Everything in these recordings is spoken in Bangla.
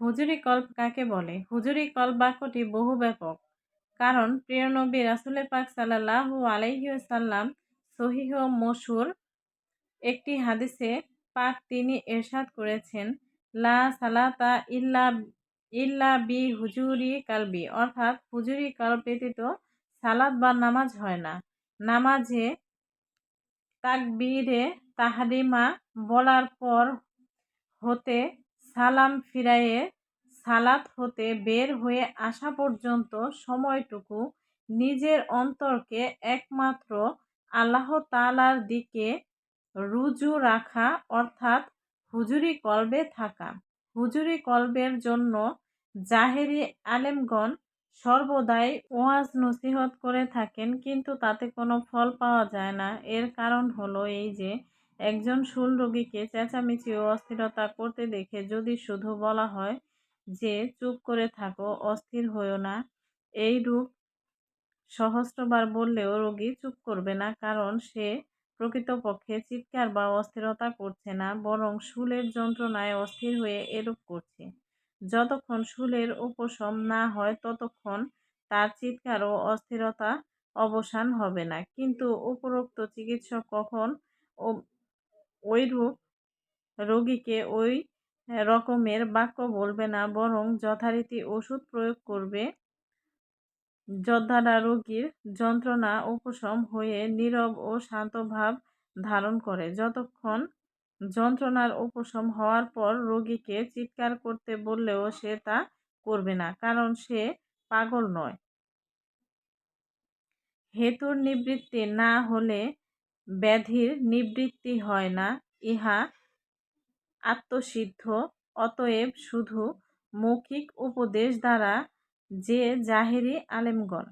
হুজুরি কল্প কাকে বলে? হুজুরি কল্প বাক্যটি বহু ব্যাপক কারণ প্রিয় নবী রাসুলের পাক সাল্লাহু আলাইসাল্লাম সহিহ মসুর একটি হাদিসে পাক তিনি এরশাদ করেছেন, লা সালাতা ইল্লা ইল্লা বি হুজুরি কালবি। অর্থাৎ হুজুরি কল্প ব্যতীত সালাদ বা নামাজ হয় না। নামাজে তাকবীরে তাহারিমা বলার পর হতে সালাম ফিরায়ে সালাত হতে বের হয়ে আসা পর্যন্ত সময়টুকু নিজের অন্তরকে একমাত্র আল্লাহ তালার দিকে রুজু রাখা, অর্থাৎ হুজুরি কলবে থাকা। হুজুরি কলবের জন্য জাহেরি আলেমগণ সর্বদাই ওয়াজ নসিহত করে থাকেন, কিন্তু তাতে কোনো ফল পাওয়া যায় না। এর কারণ হলো এই যে একজন শুল রোগীকে চেঁচামেচি ও অস্থিরতা করতে দেখে যদি শুধু বলা হয় যে, চুপ করে থাকো, অস্থির হইও না এই রূপ সহস্রবার বললেও রোগী চুপ করবে না, কারণ সে প্রকৃতপক্ষে চিৎকার বা অস্থিরতা করছে না, বরং শুলের যন্ত্রণায় অস্থির হয়ে এরূপ করছে। যতক্ষণ শুলের উপশম না হয়, ততক্ষণ তার চিৎকার ও অস্থিরতা অবসান হবে না। কিন্তু উপরোক্ত চিকিৎসক কখন ওইরূপ রোগীকে ওই রকমের বাক্য বলবে না, বরং যথারীতি ওষুধ প্রয়োগ করবে। যদ্বারা রোগীর যন্ত্রণা, উপশম হয়ে নীরব ও শান্তভাব ধারণ করে। যতক্ষণ যন্ত্রণার উপশম হওয়ার পর রোগীকে চিৎকার করতে বললেও সে তা করবে না, কারণ সে পাগল নয়। হেতুর নিবৃত্তি না হলে ব্যাধির নিবৃত্তি হয় না, ইহা আত্মসিদ্ধ, অতএব শুধু মৌখিক উপদেশ দ্বারা যে জাহেরি আলেমগণ।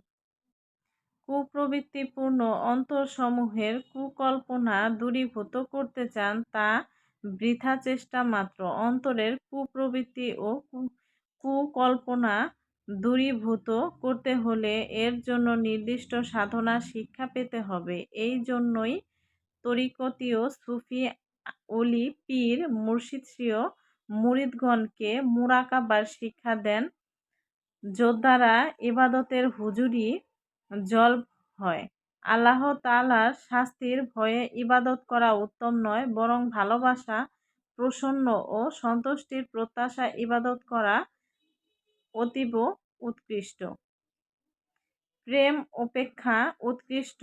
কুপ্রবৃত্তিপূর্ণ অন্তরসমূহের কুকল্পনা দূরীভূত করতে চান, তা বৃথা চেষ্টা মাত্র। অন্তরের কুপ্রবৃত্তি ও কুকল্পনা দূরীভূত করতে হলে এর জন্য নির্দিষ্ট সাধনা শিক্ষা পেতে হবে। এই জন্যই তরিকতীয় সুফি অলি পীর মুর্শিদশ্রীয় মুরিদগণকে মুরাকাবার শিক্ষা দেন। যোদ্ধারা ইবাদতের হুজুরি জল হয়। আল্লাহ তালার শাস্তির ভয়ে ইবাদত করা উত্তম নয়, বরং ভালোবাসা, প্রসন্ন ও সন্তুষ্টির প্রত্যাশা ইবাদত করা অতীব উৎকৃষ্ট। প্রেম, অপেক্ষা, উৎকৃষ্ট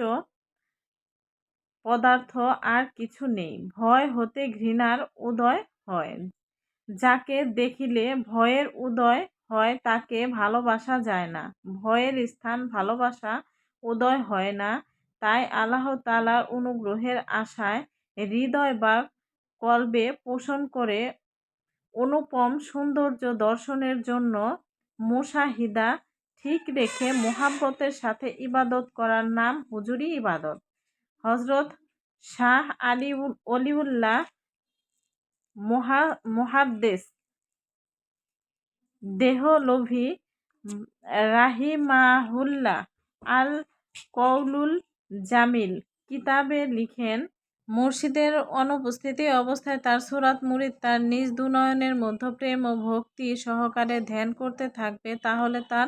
পদার্থ আর কিছু নেই। ভয় হতে ঘৃণার উদয় হয়। যাকে দেখিলে ভয়ের উদয় হয়, তাকে ভালোবাসা যায় না। ভয়ের স্থান ভালোবাসা উদয় হয় না। তাই আল্লাহ তালার অনুগ্রহের আশায় হৃদয় বা কলবে পোষণ করে অনুপম সৌন্দর্য দর্শনের জন্য মুশাহিদা ঠিক রেখে মোহাব্বতের সাথে ইবাদত করার নাম হুজুরি ইবাদত। হজরত শাহ আলী অলিউল্লাহ মহা মহাদ্দেশ দেহলভী রাহিমাহুল্লাহ আল কৌলুল জামিল কিতাবে লিখেন মুর্শিদের অনুপস্থিতি অবস্থায় তার সুরাত মুরিদ তার নিজ দুনয়নের মধ্য প্রেম ও ভক্তি সহকারে ধ্যান করতে থাকবে, তাহলে তার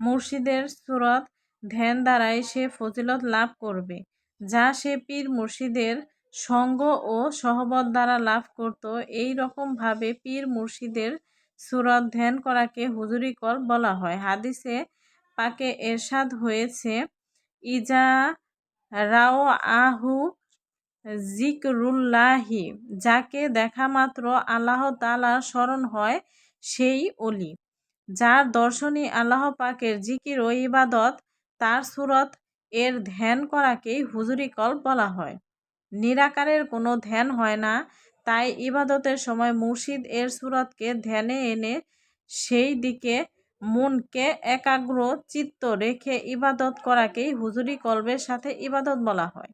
মুর্শিদের সুরত ধ্যান দ্বারাই সে ফজিলত লাভ করবে। যা সে পীর মুর্শিদের সঙ্গ ও সহবত দ্বারা লাভ করত, এই রকমভাবে পীর মুর্শিদের সুরত ধ্যান করাকে হুজুরি কর বলা হয়। হাদিসে পাকে এরশাদ হয়েছে, ইজা রাও আহু জিকরুল্লাহি যাকে দেখা মাত্র আল্লাহ তালার স্মরণ হয়, সেই অলি। যার দর্শনী আল্লাহ পাকের জিকির ও ইবাদত, তার সুরত, এর ধ্যান করাকেই হুজুরি কল বলা হয়। নিরাকারের কোনো ধ্যান হয় না, তাই ইবাদতের সময় মুর্শিদ এর সুরতকে ধ্যানে এনে সেই দিকে মনকে একাগ্র চিত্ত রেখে ইবাদত করাকেই হুজুরি কলবের সাথে ইবাদত বলা হয়।